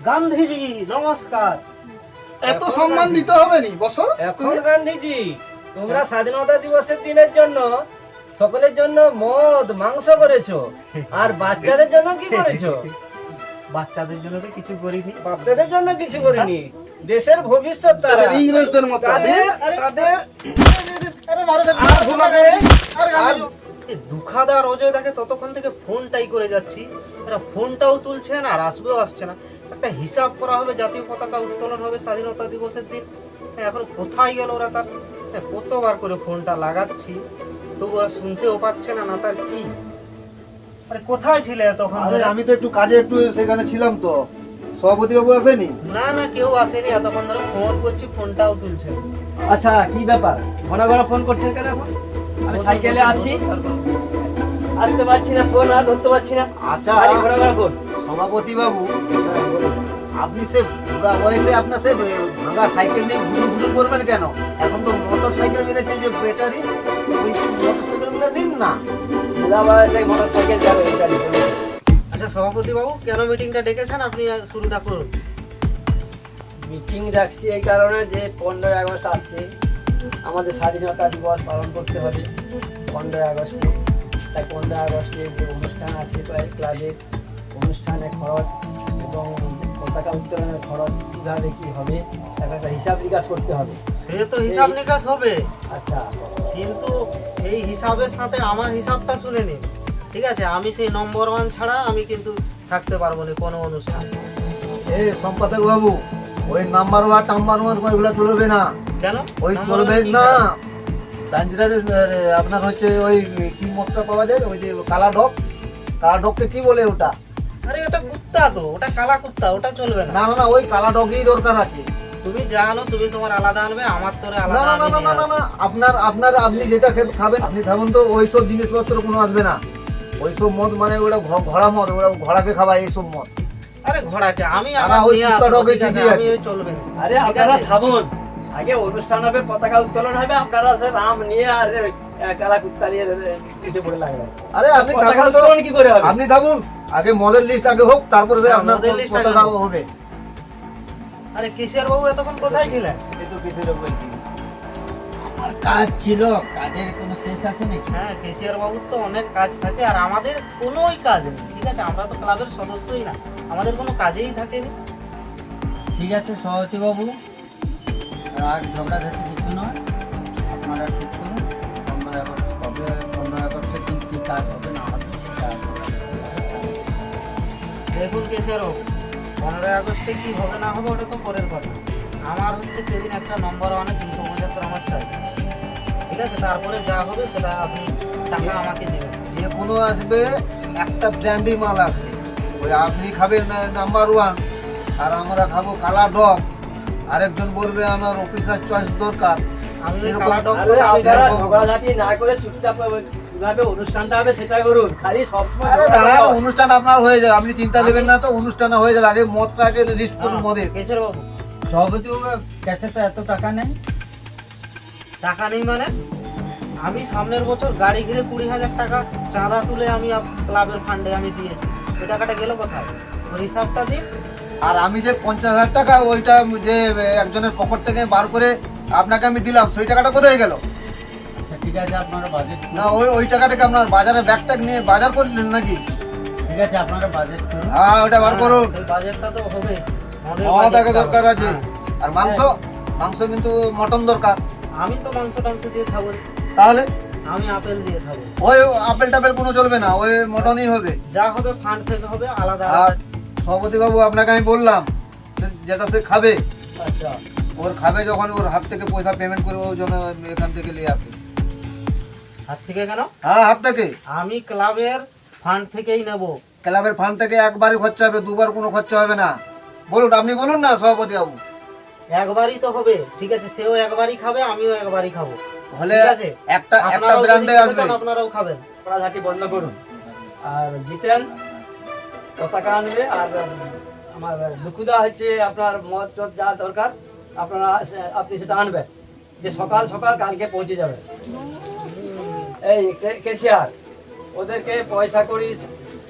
গান্ধীজি নমস্কার এত সম্মান দিতে হবে নি বসো এখন গান্ধীজি তোমরা স্বাধীনতা দিবসের দিনের জন্য সকলের জন্য মদ মাংস করেছ আর বাচ্চাদের জন্য কি করেছ বাচ্চাদের জন্য তো কিছু করিনি বাচ্চাদের জন্য কিছু করিনি দেশের ভবিষ্যৎ তারা ইংরেজদের মতো তাদের তাদের আরে মারো আর এই অজয় দেখে ততক্ষণ থেকে ফোনটাই করে যাচ্ছি এরা ফোনটাও তুলছে না আর আসবেও আসছে না। একটা হিসাব করা হবে জাতীয় পতাকা উত্তোলন হবে স্বাধীনতা দিবসের দিন। হ্যাঁ, এখন কোথায় গেল ওরা তার? হ্যাঁ, কতবার করে ফোনটা লাগাচ্ছি তবু ওরা শুনতেও পাচ্ছে না না তার কি? আরে কোথায় ছিলে তখন আরে আমি তো একটু কাজে একটু সেখানে ছিলাম তো। সভাপতি বাবু আসেনি? না না কেউ আসেনি। এতক্ষণ ধরে ফোন করছি ফোনটাও তুলছে আচ্ছা কি ব্যাপার? ঘন ঘন ফোন করছেন কেন এখন? আমি সাইকেলে আসছি। আসতে পারছি না ফোন আর ধরতে পারছি না। আচ্ছা ঘন ফোন। সভাপতি বাবু আপনি সে বুড়া বয়সে আপনার সে ভাঙা সাইকেল নিয়ে ঘুরু ঘুরু করবেন কেন? এখন তো মোটর সাইকেল বেড়েছে যে ব্যাটারি ওই মোটর সাইকেলগুলো নিন না। বুড়া বয়সে মোটর সাইকেল যাবে আচ্ছা সভাপতি বাবু কেন মিটিংটা ডেকেছেন? আপনি শুরুটা করুন। মিটিং রাখছি এই কারণে যে পনেরোই আগস্ট আসছে। আমাদের স্বাধীনতা দিবস পালন করতে হবে পনেরোই আগস্টে। তাই পনেরোই আগস্টে যে অনুষ্ঠান আছে প্রায় ক্লাবের অনুষ্ঠানে খরচ এবং পতাকা উত্তোলনের খরচ কীভাবে কী হবে তার একটা হিসাব নিকাশ করতে হবে। সে তো হিসাব নিকাশ হবে। আচ্ছা। কিন্তু এই হিসাবের সাথে আমার হিসাবটা শুনে নিন ঠিক আছে? আমি সেই নম্বর ওয়ান ছাড়া আমি কিন্তু থাকতে পারব না কোনো অনুষ্ঠান। এ সম্পাদক বাবু ওই নাম্বার ওয়ান টাম্বার ওয়ান ওইগুলো চলবে না। কেন? ওই চলবে না। কারণ? ডাঞ্জিরার আপনার হচ্ছে ওই কি মদটা পাওয়া যায়? ওই যে কালা ডক কালা ডককে কি বলে ওটা? আরে ওটা কুত্তা তো। ওটা কালা কুত্তা ওটা চলবে না। না না ওই কালা ডগই দরকার আছে। তুমি জানো তুমি তোমার আলাদা আনবে আমার তোরে আলাদা না না না না না আপনার আপনার আপনি যেটা খাবেন আপনি খাবেন তো ওই সব জিনিসপত্র কোনো আসবে না। ওই সব মদ মানে ওটা ঘোড়া মদ ওরা ঘোড়াকে খাওয়ায় এইসব মদ। আরে ঘোড়াকে আমি আমার নিয়ে কুত্তা আসব, চলবে। আরে আপনারা? থামুন। আগে অনুষ্ঠান হবে পতাকা উত্তোলন হবে আপনারা সে রাম নিয়ে আর কালা কুত্তা নিয়ে পিঠে পড়ে লাগবে। আরে আপনি পতাকা থাকুন উত্তোলন কি করে হবে? আপনি থাকুন আগে মদের লিস্ট আগে হোক তারপরে যে আপনার আগে পতাকা হবে। আরে কেশিয়ার বাবু এতক্ষণ কোথায় ছিলেন? এই তো কিসের বলছি আর কাজ ছিল কাজের কোনো শেষ আছে নাকি? হ্যাঁ কেশিয়ার বাবুর তো অনেক কাজ থাকে আর আমাদের কোনোই কাজ নেই ঠিক আছে? আমরা তো ক্লাবের সদস্যই না আমাদের কোনো কাজেই থাকেনি। ঠিক আছে সভাপতি বাবু। রাগ ঝগড়াঝাটি কিছু নয়। আপনারা ঠিক করুন। পনেরোই আগস্ট কবে পনেরোই আগস্টের দিন কী কাজ হবে না হবে দেখুন বাবু পনেরোই আগস্টে কি হবে না হবে ওটা তো পরের কথা। আমার হচ্ছে সেদিন একটা নম্বর ওয়ানে তিনশো পঁচাত্তর আমার চাই। ঠিক আছে? তারপরে যা হবে সেটা আপনি টাকা আমাকে দেবেন। যে কোনো আসবে একটা ব্র্যান্ডি মাল আসবে। ওই আপনি খাবেন নাম্বার ওয়ান আর আমরা খাব কালা ডগ। আরেকজন বলবে আমার অফিসার চয়েস দরকার। অনুষ্ঠান আপনার হয়ে যাবে আপনি চিন্তা নেবেন না তো অনুষ্ঠান হয়ে যাবে। আগে মদটাকে লিস্ট করুন মদের। সভাপতি ক্যাশে তো এত টাকা নেই। টাকা নেই মানে? আমি সামনের বছর গাড়ি ঘিরে কুড়ি হাজার টাকা চাঁদা তুলে আমি ক্লাবের ফান্ডে আমি দিয়েছি। ওই টাকাটা গেল কোথায়? ওর হিসাবটা দিন। আর আমি যে পঞ্চাশ হাজার টাকা ওইটা যে একজনের পকেট থেকে বার করে আপনাকে আমি দিলাম সেই টাকাটা কোথায় গেল? আচ্ছা ঠিক আছে আপনারা বাজেট না ওই ওই টাকাটাকে আপনার বাজারে ব্যাগ ট্যাগ নিয়ে বাজার করলেন নাকি? ঠিক আছে আপনারা বাজেট করুন। হ্যাঁ ওটা বার করুন। বাজেটটা তো হবে। আগে বাজেটটা দরকার আছে। হ্যাঁ। আর মাংস মাংস কিন্তু মটন দরকার। আমি তো মাংস টাংস দিয়ে খাব। তাহলে? আমি আপেল দিয়ে খাব। ওই আপেল টাপেল কোনো চলবে না ওই মটনই হবে। যা হবে ফান্ড থেকে হবে আলাদা আলাদা। সভাপতি বাবু আপনাকে আমি বললাম যে যেটা সে খাবে। আচ্ছা। ওর খাবে যখন ওর হাত থেকে পয়সা পেমেন্ট করে ও যেন এখান থেকে নিয়ে আসে। হাত থেকে কেন? হ্যাঁ হাত থেকে। আমি ক্লাবের ফান্ড থেকেই নেব। ক্লাবের ফান্ড থেকে একবারই খরচা হবে দুবার কোনো খরচা হবে না। বলুন আপনি বলুন না সভাপতি বাবু। একবারই তো হবে ঠিক আছে সেও একবারই খাবে আমিও একবারই খাব। হলে আছে? একটা একটা ব্র্যান্ডে আসবে। আপনারাও খাবেন। ঝগড়াঝাটি বন্ধ করুন। আর জিতেন পতাকা আনবে আর আমার দুঃখুদা হচ্ছে আপনার মদ টদ যা দরকার আপনারা আপনি সেটা আনবেন। যে সকাল সকাল কালকে পৌঁছে যাবে এই কে- কেশিয়ার ওদেরকে পয়সা করি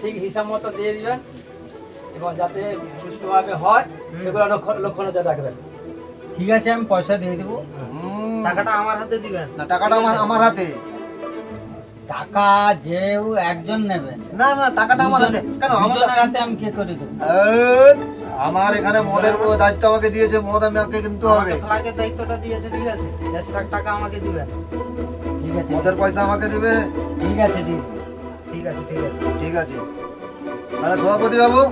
ঠিক হিসাব মতো দিয়ে দিবেন এবং যাতে সুষ্ঠুভাবে হয় সেগুলো লক্ষ্য নজর রাখবেন। ঠিক আছে আমি পয়সা দিয়ে দেবো। টাকাটা আমার হাতে দিবেন। না টাকাটা আমার আমার হাতে। টাকা যেও একজন নেবেন। না না টাকাটা আমার হাতে। কেন আমার হাতে আমি কে করে দেবো? আমার এখানে মদের দায়িত্ব আমাকে দিয়েছে মদ আমাকে কিন্তু হবে। ফ্ল্যাগের দায়িত্বটা দিয়েছে ঠিক আছে? এক্সট্রা টাকা আমাকে দিবেন। ঠিক আছে। মদের পয়সা আমাকে দিবে? ঠিক আছে দিদি ঠিক আছে ঠিক আছে। ঠিক আছে। তাহলে সভাপতি বাবু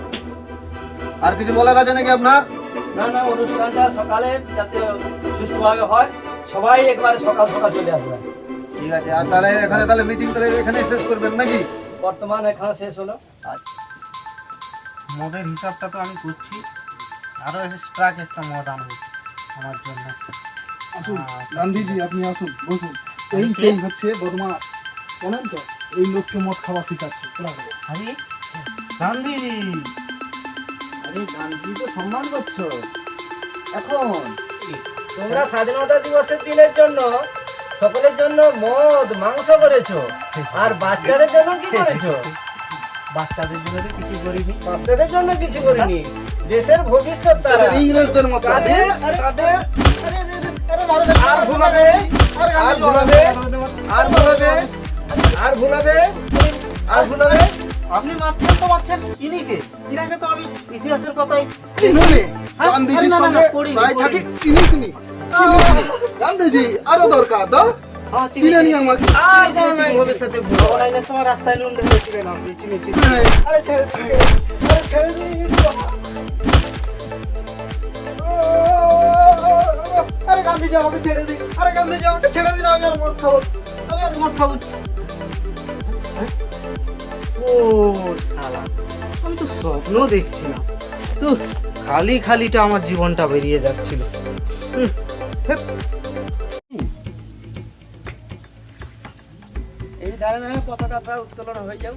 আর কিছু বলার আছে নাকি আপনার? না না অনুষ্ঠানটা সকালে যাতে সুষ্ঠুভাবে হয় সবাই একবারে সকাল সকাল চলে আসবেন। ঠিক আছে আর তাহলে এখানে তাহলে মিটিং তাহলে এখানেই শেষ করবেন নাকি? বর্তমান এখানে শেষ হলো। আচ্ছা, মদের হিসাবটা তো আমি করছি। আরও এক্সট্রা একটা মদ আনব আমার জন্য। আসুন আচ্ছা। গান্ধীজি আপনি আসুন বসুন। এই সেই হচ্ছে বদমাস। জানেন তো এই লোককে মদ খাওয়া শিখাচ্ছে। আরে গান্ধীজি! আরে গান্ধী তো সম্মান করছ। এখন তোমরা স্বাধীনতা দিবসের দিনের জন্য সকলের জন্য মদ মাংস করেছ। আর বাচ্চাদের জন্য কি করেছ? বাচ্চাদের জন্য তো কিছু করিনি। বাচ্চাদের জন্য কিছু করিনি। দেশের ভবিষ্যৎ তারা। ইংরেজদের মতো। তাদের তাদের আর ভুলাবে? আর ভুলাবে? আর ভুলাবে? আর ভুলাবে? আর ভুলাবে? আপনি মারছেন তো মারছেন ইনিকে। ইনাকে তো আমি ইতিহাসের কথাই চিনুনি হ্যাঁ, গান্ধীজির আরে না, না, সঙ্গে প্রায় থাকি চিনিস গান্ধীজি আরও দরকার দাও। চিনে নি আমাকে। আর চিনি ভবিষ্যতে ভুলাবে অনলাইনের সময় রাস্তায় নুন ঢেলেছিলেন আপনি চিনি চিনি। আরে ছেড়ে আরে ছেড়ে দিন আরে গান্ধীজি আমাকে ছেড়ে দিন। আরে গান্ধীজি আমাকে ছেড়ে দিন আমি আর মদ খাব আমি আর মদ খাব ও আমি তো স্বপ্ন দেখছিলাম। তো খালি খালিটা আমার জীবনটা বেরিয়ে যাচ্ছিল। হুম, এই ধারণা পতাকাটা উত্তোলন হয়ে যাও।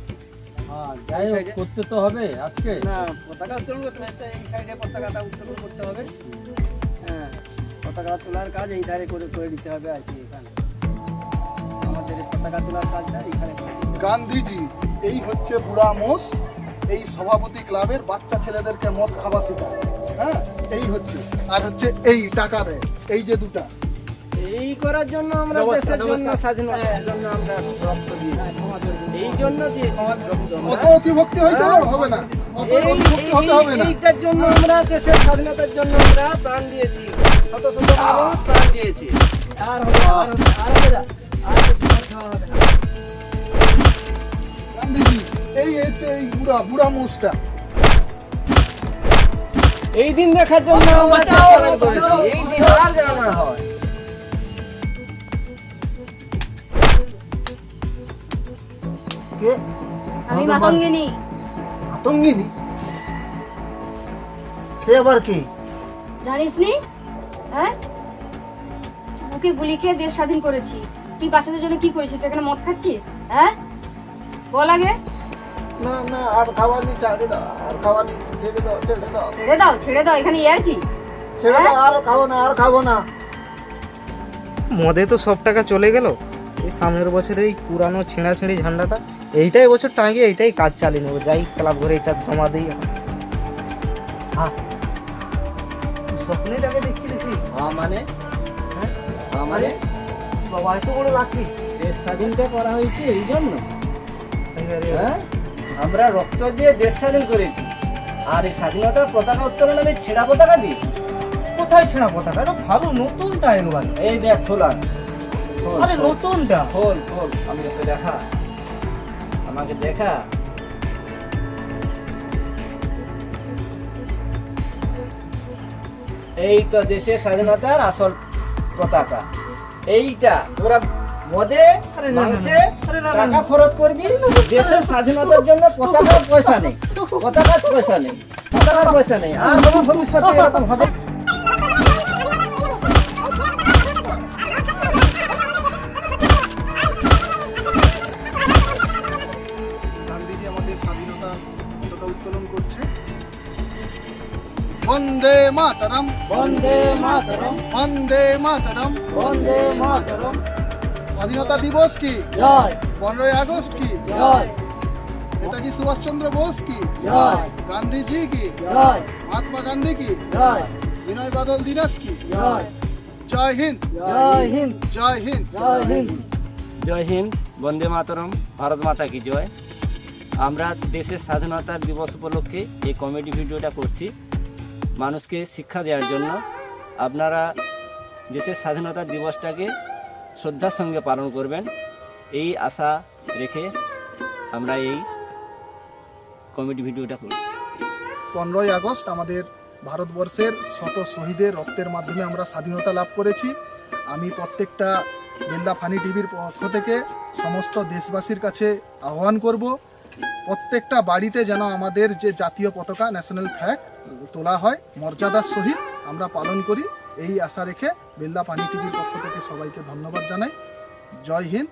হ্যাঁ যাই হোক করতে তো হবে আজকে। না পতাকা উত্তোলন করতে হবে তো এই সাইডে পতাকাটা উত্তোলন করতে হবে। হ্যাঁ পতাকা তোলার কাজ এই ধারে করে করে দিতে হবে আর কি এখানে। আমাদের পতাকা তোলার কাজটা এখানে গান্ধীজি এই হচ্ছে বুড়া মোষ এই সভাপতি ক্লাবের বাচ্চা ছেলেদেরকে মদ খাওয়া শেখায়। হ্যাঁ এই হচ্ছে। আর হচ্ছে এই টাকা দেয় এই যে দুটা। এই করার জন্য আমরা দেশের জন্য স্বাধীনতার জন্য আমরা রক্ত দিয়েছি। এই জন্য দিয়েছি অত অতিভক্তি হইতে হবে না। এইটার জন্য আমরা দেশের স্বাধীনতার জন্য আমরা প্রাণ দিয়েছি। শত শত মানুষ প্রাণ আর এই হচ্ছে এই বুড়া বুড়া মোষটা। এই দিন দেখার জন্য আমরা চেষ্টা করেছি। এই দিন আর যেন না হয়। কে? আমি। মাতঙ্গিনী। সে আবার কি? জানিস নি? হ্যাঁ? বুকে গুলি খেয়ে দেশ স্বাধীন করেছি। তুই বাচ্চাদের জন্য কি করেছিস? এখানে মদ খাচ্ছিস? হ্যাঁ? বল আগে। না না আর খাওয়ানি ছেড়ে দাও আর খাওয়ানি ছেড়ে দাও ছেড়ে দাও। ছেড়ে দাও ছেড়ে দাও এখানে ইয়ার কি? ছেড়ে দাও আর খাব না আর খাব না। মদে তো সব টাকা চলে গেল। এই সামনের বছর এই পুরানো ছেঁড়া ছেঁড়ি ঝান্ডাটা এইটাই বছর টাঙিয়ে এইটাই কাজ চালিয়ে নেব। যাই ক্লাব ঘরে এটা জমা দিই। হ্যাঁ স্বপ্নে তাকে দেখছিলিস হ্যাঁ মানে? হ্যাঁ? হ্যাঁ মানে? বাবা এত বড় লাঠি। দেশ স্বাধীনটা করা হয়েছে এই জন্য। হ্যাঁ? আমরা রক্ত দিয়ে দেশ স্বাধীন করেছি। আর এই স্বাধীনতা পতাকা উত্তোলন আমি ছেঁড়া পতাকা দিই। কোথায় ছেঁড়া পতাকা? এটা ভালো নতুন একবার এই দেখ খোলার আরে নতুনটা? খোল খোল আমি ওকে দেখা। আমাকে দেখা। এই তো দেশের স্বাধীনতার আসল পতাকা। এইটা তোরা মদে। মাংসে টাকা খরচ করবি দেশের স্বাধীনতার জন্য পতাকার পয়সা নেই। পতাকার পয়সা নেই। পতাকার পয়সা নেই। আর কোনো ভবিষ্যতে এরকম হবে বন্দে মাতরম বন্দে মাতরম বন্দে মাতরম বন্দে মাতরম স্বাধীনতা দিবস কি জয় পনেরোই আগস্ট কি জয় নেতাজি সুভাষচন্দ্র বোস কি জয় গান্ধীজি কি জয় মহাত্মা গান্ধী কি জয় বিনয় বাদল দিনাস কি জয় জয় হিন্দ জয় হিন্দ জয় হিন্দ জয় হিন্দ জয় হিন্দ বন্দে মাতরম ভারত মাতা কি জয় আমরা দেশের স্বাধীনতার দিবস উপলক্ষে এই কমেডি ভিডিওটা করছি মানুষকে শিক্ষা দেওয়ার জন্য আপনারা দেশের স্বাধীনতা দিবসটাকে শ্রদ্ধার সঙ্গে পালন করবেন, এই আশা রেখে আমরা এই কমেডি ভিডিওটা করছি। পনেরোই আগস্ট আমাদের ভারতবর্ষের শত শহীদের রক্তের মাধ্যমে আমরা স্বাধীনতা লাভ করেছি। আমি প্রত্যেকটা বেল্লা ফানি টিভির পক্ষ থেকে সমস্ত দেশবাসীর কাছে আহ্বান করব প্রত্যেকটা বাড়িতে যেন আমাদের যে জাতীয় পতাকা ন্যাশনাল ফ্ল্যাগ তোলা হয়, মর্যাদার সহিত আমরা পালন করি। এই আশা রেখে বেল্লা পানি টিভির পক্ষ থেকে সবাইকে ধন্যবাদ জানাই। জয় হিন্দ।